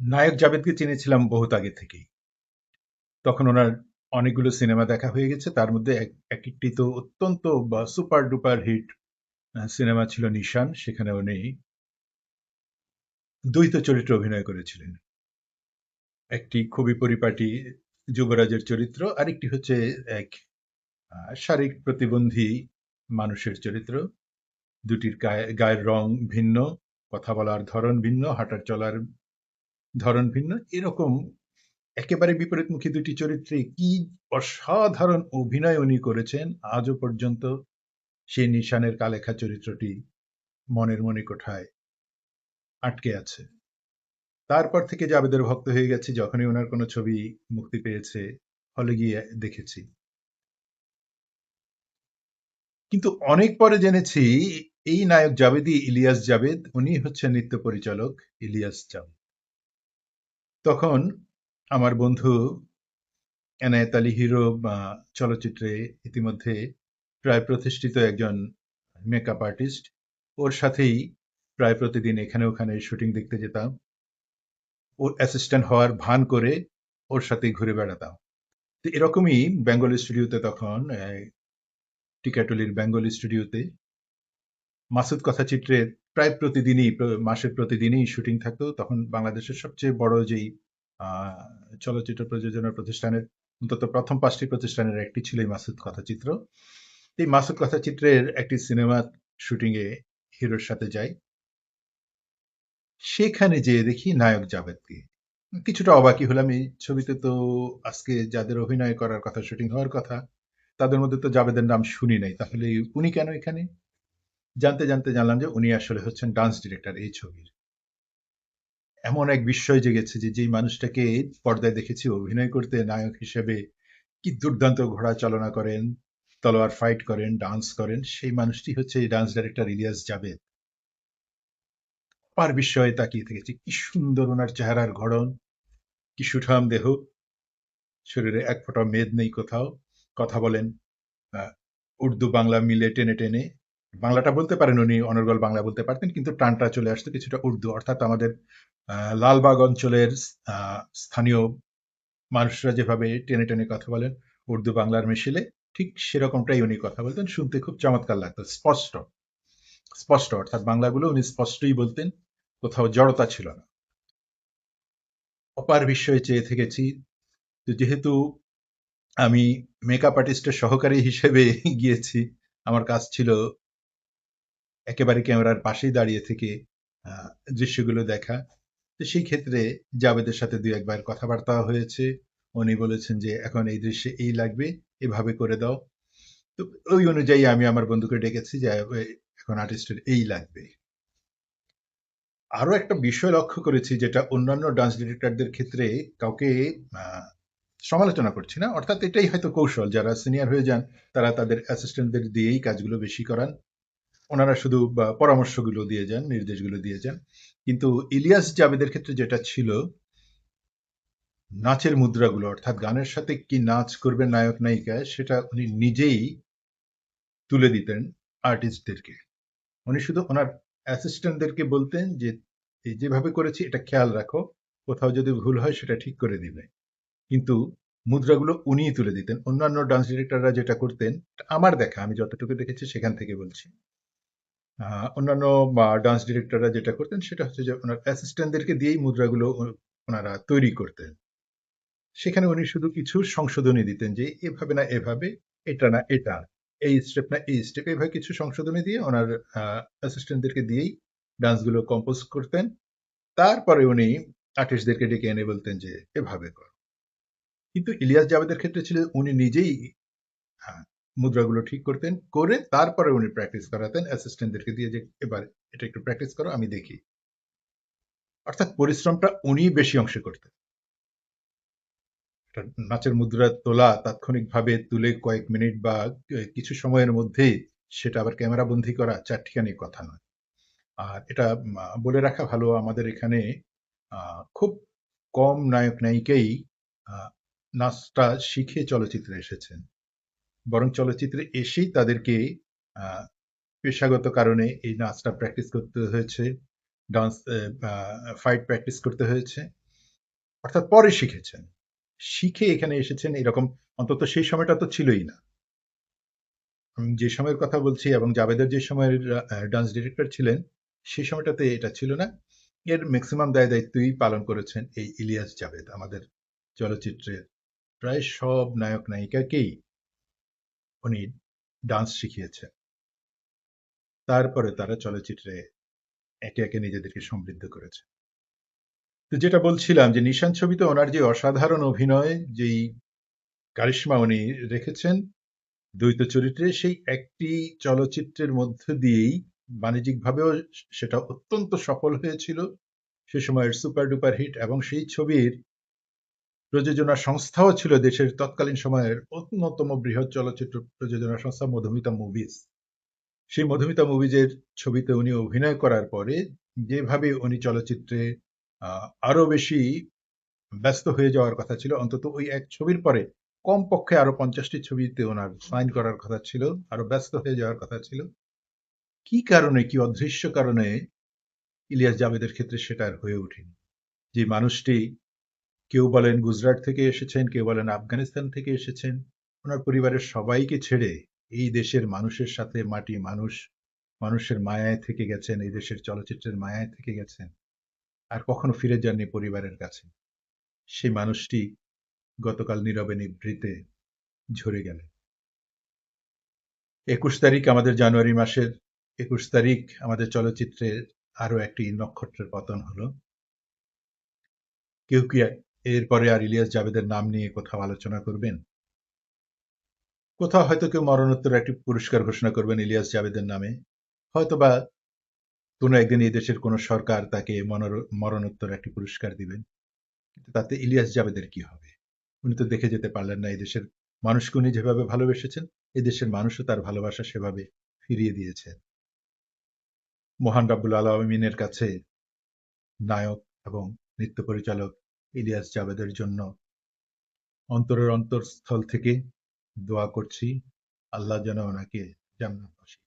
নায়ক জাভেদকে চিনেছিলাম বহুত আগে থেকেই। তখন ওনার অনেকগুলো সিনেমা দেখা হয়ে গেছে। তার মধ্যে এক একটি তো অত্যন্ত সুপার ডুপার হিট সিনেমা ছিল 'নিশান'। সেখানে উনি দ্বৈত চরিত্রে অভিনয় করেছিলেন। একটি খুবই পরিপাটি যুবরাজের চরিত্র, আরেকটি হচ্ছে এক শারীরিক প্রতিবন্ধী মানুষের চরিত্র। দুটির গায়ে গায়ের রং ভিন্ন, কথা বলার ধরন ভিন্ন, হাঁটার চলার ধরন ভিন্ন। এরকম একেবারে বিপরীতমুখী দুটি চরিত্রে কি অসাধারণ অভিনয় উনি করেছেন! আজও পর্যন্ত সেই নিশানের কালেখা চরিত্রটি মনের মণিকোঠায় আটকে আছে। তারপর থেকে জাভেদের ভক্ত হয়ে গেছি। যখনই উনার কোনো ছবি মুক্তি পেয়েছে, হলে গিয়ে দেখেছি। কিন্তু অনেক পরে জেনেছি এই নায়ক জাভেদই ইলিয়াস জাভেদ। উনি হচ্ছেন নৃত্য পরিচালক ইলিয়াস জাভেদ। তখন আমার বন্ধু এনায়েত আলী হিরো চলচ্চিত্রে ইতিমধ্যে প্রায় প্রতিষ্ঠিত একজন মেকআপ আর্টিস্ট। ওর সাথেই প্রায় প্রতিদিন এখানে ওখানে শুটিং দেখতে যেতাম। ওর অ্যাসিস্ট্যান্ট হওয়ার ভান করে ওর সাথেই ঘুরে বেড়াতাম। তো এরকমই বেঙ্গল স্টুডিওতে তখন টিকাটুলির বেঙ্গলি স্টুডিওতে মাসুদ কথাচিত্রের প্রায় প্রতিদিনই মাসের প্রতিদিনই শুটিং থাকতো। তখন বাংলাদেশের সবচেয়ে বড় যেই চলচ্চিত্র প্রযোজনা প্রতিষ্ঠানের অন্তত ১ম ৫ টি প্রতিষ্ঠানের একটি ছিল এই মাসুদ কথাচিত্র। এই মাসুদ কথাচিত্রের একটি সিনেমা শুটিং এ হিরোর সাথে যাই। সেখানে যেয়ে দেখি নায়ক জাভেদকে। কিছুটা অবাকই হলাম। এই ছবিতে তো আজকে যাদের অভিনয় করার কথা, শুটিং হওয়ার কথা, তাদের মধ্যে তো জাভেদের নাম শুনি নাই। তাহলে উনি কেন এখানে? জানতে, জানতে জানলাম যে উনি আসলে হচ্ছেন ডান্স ডিরেক্টর এই ছবির। এমন এক বিস্ময় জেগেছে যে যেই মানুষটাকে পর্দায় দেখেছি অভিনয় করতে নায়ক হিসেবে কি দুর্দান্ত ঘোড়া চালনা করেন, তলোয়ার ফাইট করেন, ডান্স করেন, সেই মানুষটি হচ্ছে ডান্স ডাইরেক্টর ইলিয়াস জাভেদ। অপার বিস্ময়ে তাকিয়ে থেকেছি। কি সুন্দর ওনার চেহারার গড়ন, কি সুঠাম দেহ। শরীরে এক ফোঁটা মেদ নেই কোথাও। কথা বলেন উর্দু বাংলা মিলে টেনে, টেনে। বাংলাটা বলতে পারেন উনি অনর্গল বাংলা বলতে পারতেন কিন্তু টানটা চলে আসতো কিছুটা উর্দু অর্থাৎ আমাদের লালবাগ অঞ্চলের স্থানীয় মানুষরা যেভাবে টেনে, টেনে কথা বলেন উর্দু বাংলার মিশেলে ঠিক সেরকমটাই উনি কথা বলতেন। শুনতে খুব চমৎকার লাগতো। স্পষ্ট। স্পষ্ট অর্থাৎ বাংলাগুলো উনি স্পষ্টই বলতেন। কোথাও জড়তা ছিল না। অপার বিস্ময়ে চেয়ে থেকেছি। তো যেহেতু আমি মেকআপ আর্টিস্টের সহকারী হিসেবে গিয়েছি, আমার কাজ ছিল একেবারে ক্যামেরার পাশেই দাঁড়িয়ে থেকে দৃশ্যগুলো দেখা। তো সেই ক্ষেত্রে জাভেদের সাথে ২-১ কথাবার্তা হয়েছে। উনি বলেছেন যে, "এখন এই দৃশ্যে এই লাগবে, এভাবে করে দাও।" তো ওই অনুযায়ী আমি আমার বন্ধুকে ডেকেছি যে, "এখন আর্টিস্টের এই লাগবে।" আরও একটা বিষয় লক্ষ্য করেছি যেটা অন্যান্য ডান্স ডিরেক্টরদের ক্ষেত্রে কাউকে সমালোচনা করছি না। অর্থাৎ এটাই হয়তো কৌশল। যারা সিনিয়র হয়ে যান তারা তাদের অ্যাসিস্ট্যান্টদের দিয়েই কাজগুলো বেশি করান। ওনারা শুধু পরামর্শগুলো দিয়ে যান, নির্দেশগুলো দিয়ে যান। কিন্তু ইলিয়াস জাভেদের ক্ষেত্রে যেটা ছিল নাচের মুদ্রাগুলো অর্থাৎ গানের সাথে কি নাচ করবেন নায়ক নায়িকা সেটা উনি নিজেই তুলে দিতেন আর্টিস্টদেরকে। উনি শুধু ওনার অ্যাসিস্ট্যান্টদেরকে বলতেন যে, "এই যেভাবে করেছি এটা খেয়াল রাখো। কোথাও যদি ভুল হয় সেটা ঠিক করে দিবে।" কিন্তু মুদ্রাগুলো উনিই তুলে দিতেন। অন্যান্য ডান্স ডিরেক্টররা যেটা করতেন, আমার দেখা আমি যতটুকু দেখেছি সেখান থেকে বলছি। আ অন্যান্য বা ডান্স ডিরেক্টররা যেটা করতেন সেটা হচ্ছে যে ওনার অ্যাসিস্ট্যান্টদেরকে দিয়েই মুদ্রাগুলো ওনারা তৈরি করতেন। সেখানে উনি শুধু কিছু সংশোধনী দিতেন যে, "এভাবে না এভাবে, এটা না এটা, এই স্টেপ না এই স্টেপ" এভাবে কিছু সংশোধনী দিয়ে ওনার অ্যাসিস্ট্যান্টদেরকে দিয়েই ডান্সগুলো কম্পোজ করতেন। তারপরে উনি আর্টিস্টদেরকে ডেকে এনে বলতেন যে, "এভাবে কর কিন্তু ইলিয়াস জাভেদের ক্ষেত্রে ছিল উনি নিজেই হ্যাঁ, মুদ্রাগুলো ঠিক করতেন। করে তারপরে উনি প্র্যাকটিস করাতেন অ্যাসিস্ট্যান্টদেরকে দিয়ে যে, "এবার এটা একটু প্র্যাকটিস করো, আমি দেখি।" অর্থাৎ পরিশ্রমটা উনিই বেশি অংশে করতেন। নাচের মুদ্রা তোলা তাৎক্ষণিকভাবে তুলে কয়েক মিনিট বা কিছু সময়ের মধ্যেই সেটা আবার ক্যামেরাবন্দী করা চারটিখানি কথা নয়। আর এটা বলে রাখা ভালো আমাদের এখানে খুব কম নায়ক নায়িকাই নাচটা শিখে চলচ্চিত্রে এসেছেন। বরং চলচ্চিত্রে এসেই তাদেরকে পেশাগত কারণে এই নাচটা প্র্যাকটিস করতে হয়েছে। ডান্স ফাইট প্র্যাকটিস করতে হয়েছে। অর্থাৎ পরে শিখেছেন শিখে এখানে এসেছেন এরকম অন্তত সেই সময়টা তো ছিলই না যে সময়ের কথা বলছি এবং জাভেদের যে সময়ের ডান্স ডিরেক্টর ছিলেন সেই সময়টাতে এটা ছিল না এর ম্যাক্সিমাম দায় দায়িত্বই পালন করেছেন এই ইলিয়াস জাভেদ, আমাদের চলচ্চিত্রের প্রায় সব নায়ক নায়িকাকেই উনি ডান্স শিখিয়েছেন। তারপরে তারা চলচ্চিত্রে একে একে নিজেদেরকে সমৃদ্ধ করেছে। তো যেটা বলছিলাম যে নিশান ছবিতে ওনার যে অসাধারণ অভিনয়, যেই কারিশ্মা উনি রেখেছেন, দ্বৈত চরিত্রে সেই একটি চলচ্চিত্রের মধ্য দিয়েই বাণিজ্যিকভাবেও সেটা অত্যন্ত সফল হয়েছিল। সে সময়ের সুপার ডুপার হিট এবং সেই ছবির প্রযোজনা সংস্থাও ছিল দেশের তৎকালীন সময়ের অন্যতম বৃহৎ চলচ্চিত্র প্রযোজনা সংস্থা মধুমিতা মুভিজ। সেই মধুমিতা মুভিজের ছবিতে উনি অভিনয় করার পরে যেভাবে উনি চলচ্চিত্রে আহ, আরও বেশি ব্যস্ত হয়ে যাওয়ার কথা ছিল অন্তত ওই এক ছবির পরে কমপক্ষে আরও পঞ্চাশটি ছবিতে ওনার সাইন করার কথা ছিল আরও ব্যস্ত হয়ে যাওয়ার কথা ছিল। কি কারণে কি অদৃশ্য কারণে ইলিয়াস জাভেদের ক্ষেত্রে সেটা আর হয়ে ওঠেনি? যে মানুষটি কেউ বলেন গুজরাট থেকে এসেছেন, কেউ বলেন আফগানিস্তান থেকে এসেছেন। ওনার পরিবারের সবাইকে ছেড়ে এই দেশের মানুষের সাথে মাটি মানুষ, মানুষের মায়ায় থেকে গেছেন, এই দেশের চলচ্চিত্রের মায়ায় থেকে গেছেন। আর কখনো ফিরে যাননি পরিবারের কাছে। সেই মানুষটি গতকাল নীরবে নিভৃতে ঝরে গেলেন। একুশ তারিখ আমাদের জানুয়ারি মাসের, একুশ তারিখ আমাদের চলচ্চিত্রের আরও একটি নক্ষত্রের পতন হলো। কেউ কি এরপরে আর ইলিয়াস জাভেদের নাম নিয়ে কোথাও আলোচনা করবেন? কোথাও হয়তো কেউ মরণোত্তর একটি পুরস্কার ঘোষণা করবেন ইলিয়াস জাভেদের নামে। হয়তোবা কোনো একদিন এই দেশের কোনো সরকার তাকে মরণোত্তর একটি পুরস্কার দিবেন। কিন্তু তাতে ইলিয়াস জাভেদের কি হবে? উনি তো দেখে যেতে পারলেন না এই দেশের মানুষকে উনি যেভাবে ভালোবেসেছেন, এই দেশের মানুষও তার ভালোবাসা সেভাবে ফিরিয়ে দিয়েছেন। মহান রাব্বুল আলমিনের কাছে নায়ক এবং নৃত্য পরিচালক ইলিয়াস জাবেদের জন্য। অন্তরের অন্তরস্থল থেকে দোয়া করছি আল্লাহ যেন ওনাকে জান্নাত নসিব